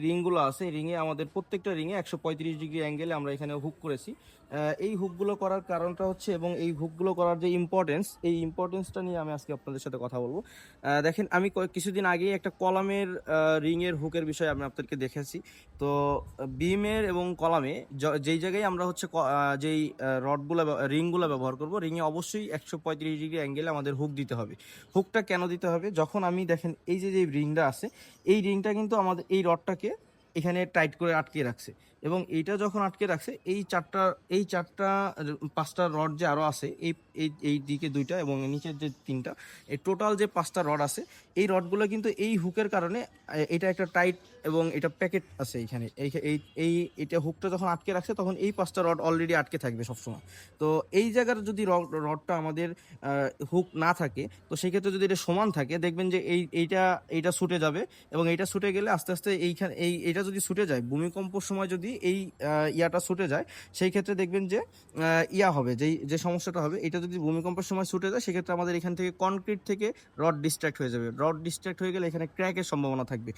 রিংগুলো আছে রিংয়ে আমাদের প্রত্যেকটা রিংয়ে একশো পঁয়ত্রিশ ডিগ্রি অ্যাঙ্গেলে আমরা এখানে হুক করেছি। এই হুকগুলো করার কারণটা হচ্ছে এবং এই হুকগুলো করার যে ইম্পর্টেন্স এই ইম্পর্টেন্সটা নিয়ে আমি আজকে আপনাদের সাথে কথা বলব। দেখেন, আমি কিছুদিন আগেই একটা কলামের রিংয়ের হুকের বিষয়ে আমি আপনাদেরকে দেখেছি। তো, বিমের এবং কলামে যেই জায়গায় আমরা হচ্ছে যেই রডগুলো রিংগুলো ব্যবহার করব, রিংয়ে অবশ্যই একশো পঁয়ত্রিশ ডিগ্রি অ্যাঙ্গেলে আমাদের হুক দিতে হবে। হুকটা কেন দিতে হবে? যখন আমি দেখেন, এই যে যে রিংটা আছে, এই রিংটা কিন্তু আমাদের, এই রডটাকে এখানে টাইট করে আটকে রাখছে। এবং এইটা যখন আটকে রাখছে, এই চারটা এই চারটা, পাঁচটা রড যে আরও আছে, এই এই এই দিকে দুইটা এবং নিচের যে তিনটা এই টোটাল যে পাঁচটা রড আছে, এই রডগুলো কিন্তু এই হুকের কারণে এটা একটা টাইট এবং এটা প্যাকেট আছে এইখানে। এই এই এটা হুকটা যখন আটকে রাখছে, তখন এই পাঁচটা রড অলরেডি আটকে থাকবে সবসময়। তো এই জায়গার যদি রড- রডটা আমাদের হুক না থাকে, তো সেক্ষেত্রে যদি এটা সমান থাকে, দেখবেন যে এই, এইটা এইটা ছুটে যাবে এবং এইটা ছুটে গেলে আস্তে আস্তে এইখানে, এই এটা যদি ছুটে যায়, ভূমিকম্পর সময় যদি এই আহ, ইয়াটা ছুটে যায় সেই ক্ষেত্রে দেখবেন যে ইয়া হবে যেই যে সমস্যাটা হবে এটা যদি ভূমিকম্পের সময় ছুটে যায় সেক্ষেত্রে আমাদের এখান থেকে কনক্রিট থেকে রড ডিস্ট্র্যাক্ট হয়ে যাবে। রড ডিস্ট্র্যাক্ট হয়ে গেলে এখানে ক্র্যাকের সম্ভাবনা থাকবে।